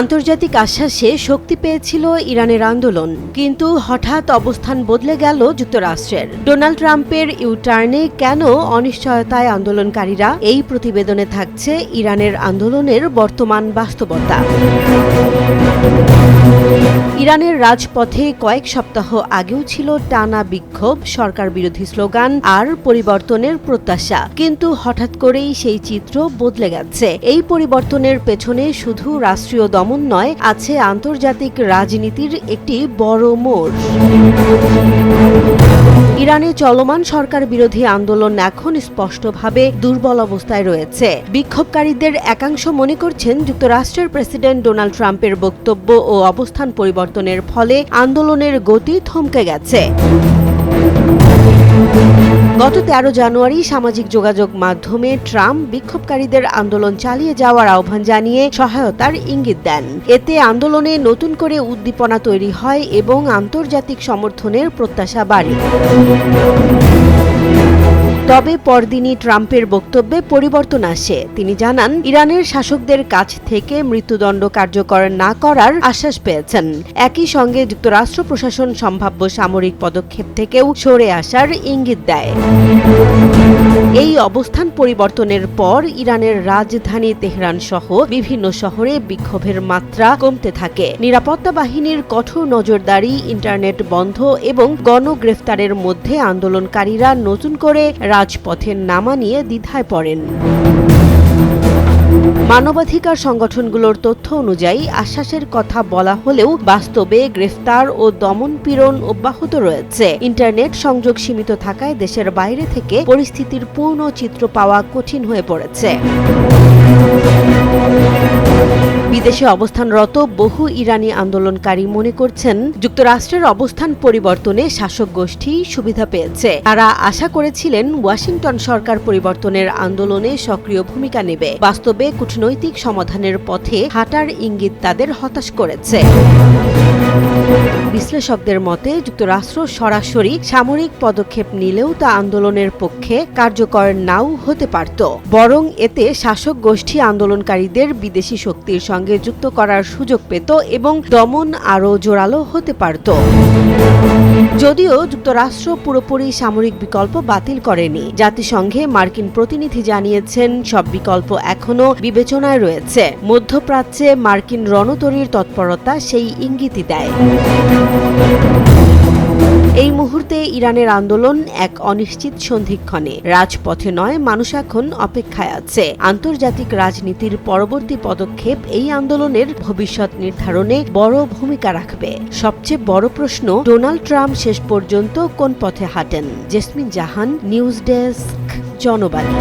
আন্তর্জাতিক আশ্বাসে শক্তি পেয়েছিল ইরানের আন্দোলন, কিন্তু হঠাৎ অবস্থান বদলে গেল যুক্তরাষ্ট্রের। ডোনাল্ড ট্রাম্পের ইউটার্নে কেন অনিশ্চয়তায় আন্দোলনকারীরা এই প্রতিবেদনে থাকছে ইরানের আন্দোলনের বর্তমান বাস্তবতা? ইরানের রাজপথে কয়েক সপ্তাহ আগেও ছিল টানা বিক্ষোভ, সরকার বিরোধী স্লোগান আর পরিবর্তনের প্রত্যাশা, কিন্তু হঠাৎ করেই সেই চিত্র বদলে গেছে। এই পরিবর্তনের পেছনে শুধু রাষ্ট্রীয় দমন নয় আছে আন্তর্জাতিক রাজনীতির একটি বড় মোড়। ইরানে চলমান সরকার বিরোধী আন্দোলন এখন স্পষ্টভাবে দুর্বল অবস্থায় রয়েছে। বিক্ষোভকারীদের একাংশ মনে করছেন যুক্তরাষ্ট্রের প্রেসিডেন্ট ডোনাল্ড ট্রাম্পের বক্তব্য ও অবস্থান পরিবর্তনের ফলে আন্দোলনের গতি থমকে গেছে। গত তেরো জানুয়ারি সামাজিক যোগাযোগ মাধ্যমে ট্রাম্প বিক্ষোভকারীদের আন্দোলন চালিয়ে যাওয়ার আহ্বান জানিয়ে সহায়তার ইঙ্গিত দেন। এতে আন্দোলনে নতুন করে উদ্দীপনা তৈরি হয় এবং আন্তর্জাতিক সমর্থনের প্রত্যাশা বাড়ে। তবে পরদিনই ট্রাম্পের বক্তব্যে পরিবর্তন আসে। তিনি জানান, ইরানের শাসকদের কাছ থেকে মৃত্যুদণ্ড কার্যকর না করার আশ্বাস পেয়েছেন। একই সঙ্গে যুক্তরাষ্ট্র প্রশাসন সম্ভাব্য সামরিক পদক্ষেপ থেকেও সরে আসার ইঙ্গিত দেয়। এই অবস্থান পরিবর্তনের পর ইরানের রাজধানী তেহরান সহ বিভিন্ন শহরে বিক্ষোভের মাত্রা কমতে থাকে। নিরাপত্তা বাহিনীর কঠোর নজরদারি, ইন্টারনেট বন্ধ এবং গণগ্রেফতারের মধ্যে আন্দোলনকারীরা নতুন করে রাজপথে নামা নিয়ে দ্বিধায় পড়েন। মানবাধিকার সংগঠনগুলোর তথ্য অনুযায়ী আশ্বাসের কথা বলা হলেও বাস্তবে গ্রেফতার ও দমনপীড়ন অব্যাহত রয়েছে। ইন্টারনেট সংযোগ সীমিত থাকায় দেশের বাইরে থেকে পরিস্থিতির পূর্ণ চিত্র পাওয়া কঠিন হয়ে পড়েছে। বিদেশে অবস্থানরত বহু ইরানি আন্দোলনকারী মনে করছেন, যুক্তরাষ্ট্রের অবস্থান পরিবর্তনে শাসক গোষ্ঠী সুবিধা পেয়েছে। তারা আশা করেছিলেন ওয়াশিংটন সরকার পরিবর্তনের আন্দোলনে সক্রিয় ভূমিকা নেবে। বাস্তবে কূটনৈতিক সমাধানের পথে হাঁটার ইঙ্গিত তাদের হতাশ করেছে। বিশ্লেষকদের মতে, যুক্তরাষ্ট্র সরাসরি সামরিক পদক্ষেপ নিলেও তা আন্দোলনের পক্ষে কার্যকর নাও হতে পারত। বরং এতে শাসক গোষ্ঠী আন্দোলনকারীদের বিদেশি শক্তির সঙ্গে যুক্ত করার সুযোগ পেত এবং দমন আরও জোরালো হতে পারত। যদিও যুক্তরাষ্ট্র পুরোপুরি সামরিক বিকল্প বাতিল করেনি। জাতিসংঘে মার্কিন প্রতিনিধি জানিয়েছেন, সব বিকল্প এখনও বিবেচনায় রয়েছে, মধ্যপ্রাচ্যে মার্কিন রণতরীর তৎপরতা সেই ইঙ্গিতই দেয়। এই মুহূর্তে ইরানের আন্দোলন এক অনিশ্চিত সন্ধিক্ষণে। রাজপথে নয়, মানুষ এখন অপেক্ষায় আছে। আন্তর্জাতিক রাজনীতির পরবর্তী পদক্ষেপ এই আন্দোলনের ভবিষ্যৎ নির্ধারণে বড় ভূমিকা রাখবে। সবচেয়ে বড় প্রশ্ন, ডোনাল্ড ট্রাম্প শেষ পর্যন্ত কোন পথে হাঁটেন? Jesmin Jahan, news desk. Janabani